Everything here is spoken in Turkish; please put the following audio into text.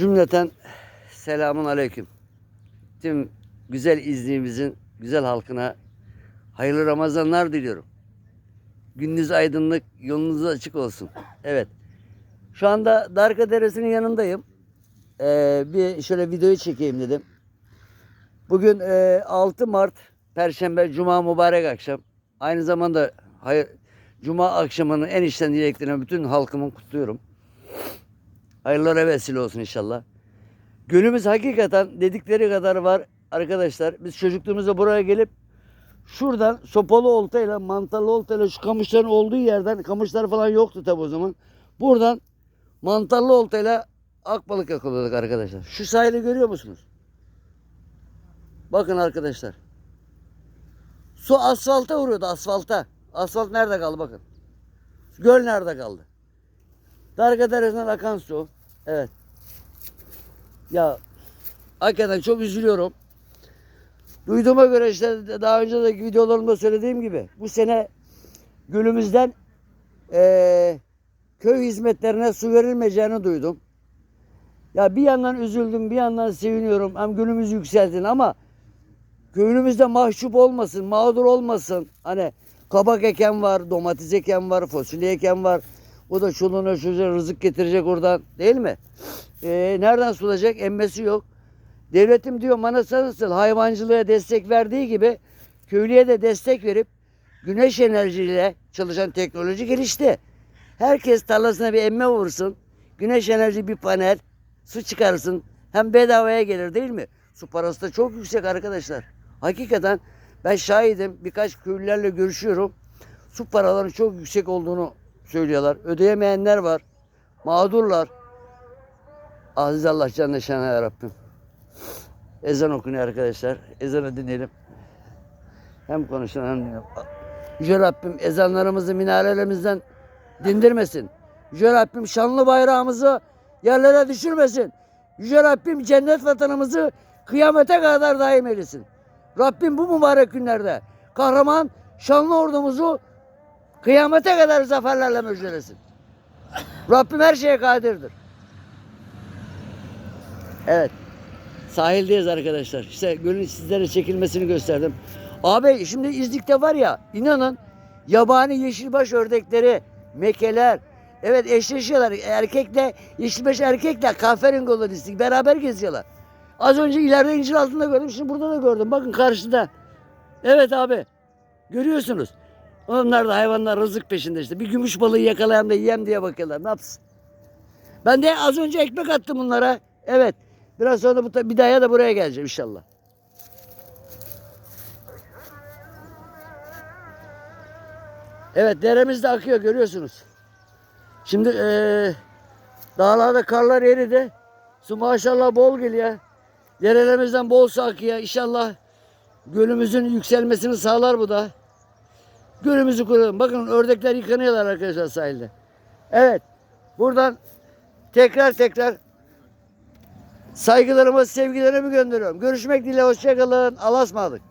Cümleten selamun aleyküm. Tüm güzel izleyimizin güzel halkına hayırlı Ramazanlar diliyorum. Gününüz aydınlık, yolunuz açık olsun. Evet. Şu anda Darka Deresi'nin yanındayım. Ee, bir şöyle videoyu çekeyim dedim. Bugün e, 6 Mart Perşembe Cuma mübarek akşam. Aynı zamanda hayır, Cuma akşamının en içten dileklerini bütün halkımın kutluyorum. Hayırlara vesile olsun inşallah. Gölümüz hakikaten dedikleri kadar var arkadaşlar. Biz çocukluğumuzda buraya gelip şuradan sopalı oltayla, mantarlı oltayla şu kamışların olduğu yerden, kamışlar falan yoktu tabi o zaman. Buradan mantarlı oltayla akbalık yakalıyorduk arkadaşlar. Şu sahili görüyor musunuz? Bakın arkadaşlar. Su asfalta vuruyordu asfalta. Asfalt nerede kaldı bakın. Göl nerede kaldı? Darga Deresi'nden akan su. Evet. Ya hakikaten çok üzülüyorum. Duyduğuma göre işte daha önce de videolarımda söylediğim gibi bu sene gölümüzden eee, köy hizmetlerine su verilmeyeceğini duydum. Ya bir yandan üzüldüm, bir yandan seviniyorum. Hem gölümüzü yükseltin ama köyümüzde mahcup olmasın, mağdur olmasın. Hani kabak eken var, domates eken var, fasulye eken var. O da çoluğuna çocuğuna rızık getirecek oradan değil mi? Ee, nereden sulayacak? Emmesi yok. Devletim diyor manasa nasıl hayvancılığa destek verdiği gibi köylüye de destek verip güneş enerjiyle çalışan teknoloji gelişti. Herkes tarlasına bir emme vursun. Güneş enerji bir panel. Su çıkarsın. Hem bedavaya gelir değil mi? Su parası da çok yüksek arkadaşlar. Hakikaten ben şahidim. Birkaç köylülerle görüşüyorum. Su paralarının çok yüksek olduğunu söylüyorlar. Ödeyemeyenler var. Mağdurlar. Aziz Allah canına şana ya Rabbim. Ezan okunuyor arkadaşlar. Ezanı dinleyelim. Hem konuşun hem dinleyelim. Yüce Rabbim ezanlarımızı minarelerimizden dindirmesin. Yüce Rabbim şanlı bayrağımızı yerlere düşürmesin. Yüce Rabbim cennet vatanımızı kıyamete kadar daim eylesin. Rabbim bu mübarek günlerde kahraman şanlı ordumuzu kıyamete kadar zaferlerle müjdelesin. Rabbim her şeye kadirdir. Evet. Sahildeyiz arkadaşlar. İşte gölün sizlere çekilmesini gösterdim. Abi şimdi İznik'te var ya inanın yabani yeşilbaş ördekleri, mekeler, evet eşleşiyorlar. Erkekle, yeşilbaş erkekle kahverengi olan İznik beraber geziyorlar. Az önce ileride incir altında gördüm. Şimdi burada da gördüm. Bakın karşıda. Evet abi. Görüyorsunuz. Onlar da hayvanlar rızık peşinde işte. Bir gümüş balığı yakalayan da yiyem diye bakıyorlar. Ne yapsın? Ben de az önce ekmek attım bunlara. Evet. Biraz sonra bu bir daha da buraya geleceğim inşallah. Evet deremiz de akıyor görüyorsunuz. Şimdi eee dağlarda karlar eridi. Su maşallah bol geliyor. Derelerimizden bol su akıyor. İnşallah gölümüzün yükselmesini sağlar bu da. Gölümüzü kuralım. Bakın ördekler yıkanıyorlar arkadaşlar sahilde. Evet. Buradan tekrar tekrar saygılarımı, sevgilerimi gönderiyorum. Görüşmek dileğiyle. Hoşçakalın. Allah'a ısmarladık.